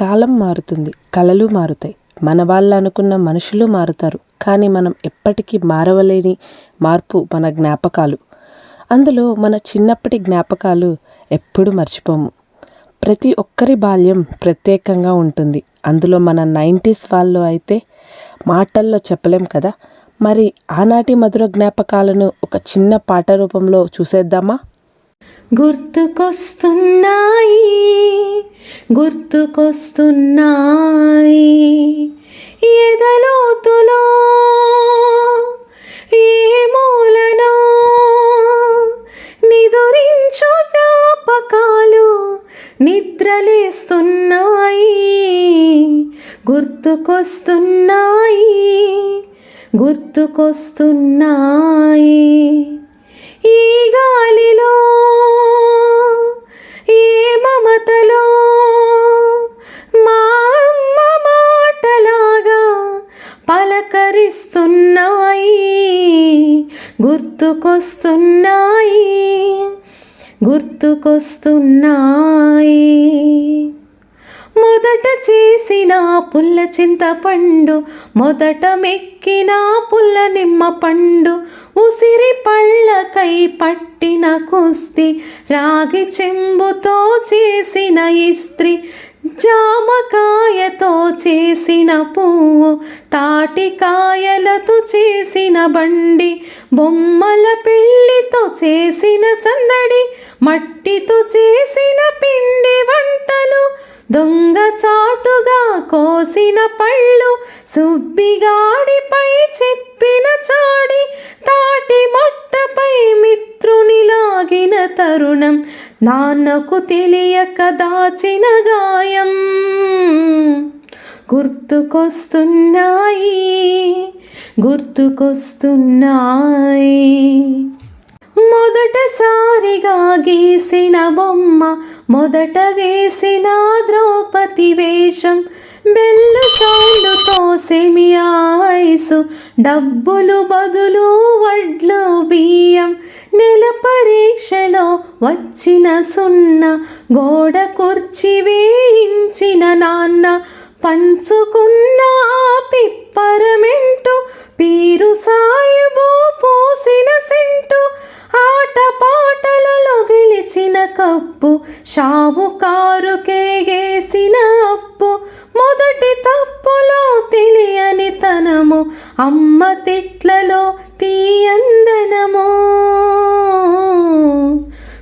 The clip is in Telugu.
కాలం మారుతుంది కళలు మారుతాయి. మన వాళ్ళు అనుకున్న మనుషులు మారుతారు కానీ మనం ఎప్పటికీ మారవలేని మార్పు మన జ్ఞాపకాలు. అందులో మన చిన్నప్పటి జ్ఞాపకాలు ఎప్పుడు మర్చిపోము. ప్రతి ఒక్కరి బాల్యం ప్రత్యేకంగా ఉంటుంది. అందులో మన నైంటీస్ వాళ్ళు అయితే మాటల్లో చెప్పలేం కదా. మరి ఆనాటి మధుర జ్ఞాపకాలను ఒక చిన్న పాట రూపంలో చూసేద్దామా? గుర్తుకొస్తున్నాయి. గుర్తుకొస్తున్నాయి. ఎదలోతులో ఏ మూలనో నిదురించు జ్ఞాపకాలు నిద్రలేస్తున్నాయి. గుర్తుకొస్తున్నాయి. గుర్తుకొస్తున్నాయి. ఈ గాలిలో పలకరిస్తున్నాయి గుర్తుకొస్తున్నాయి గుర్తుకొస్తున్నాయి. మొదట చేసిన పుల్ల చింతపండు మొదట మెక్కిన పుల్ల నిమ్మ పండు ఉసిరి పళ్ళకై పట్టిన కుస్తి రాగి చెంబుతో చేసిన ఇస్త్రీ జామకాయతో చేసిన పువ్వు తాటికాయలతో చేసిన బండి బొమ్మల పెళ్ళితో చేసిన సందడి మట్టితో చేసిన పిండి వంటలు దొంగ చాటుగా కోసిన పళ్ళు సుబ్బిగాడిపై చెప్పిన చాడి తాటి మట్టపై మిత్రునిలా సాగిన తరుణం నాన్నకు తెలియక దాచిన గాయం. గుర్తుకొస్తున్నాయి గుర్తుకొస్తున్నాయి. మొదటసారిగా గీసిన బొమ్మ మొదట వేసిన ద్రౌపది వేషం బెల్లు సౌండుతో సెమియాయసు డబ్బులు బదులు వడ్లు బియ్యం నెల పరీక్షలో వచ్చిన సున్న గోడ కుర్చి వేయించిన నాన్న పంచుకున్న పిప్పరమెంటు పీరు సాయిబు పోసిన సెంటు ఆట పాటలలో గెలిచిన కప్పు షావుకారుకేగేసిన అప్పు మొదటి తప్పులో తెలియని తనము అమ్మ తిట్లలో తీయ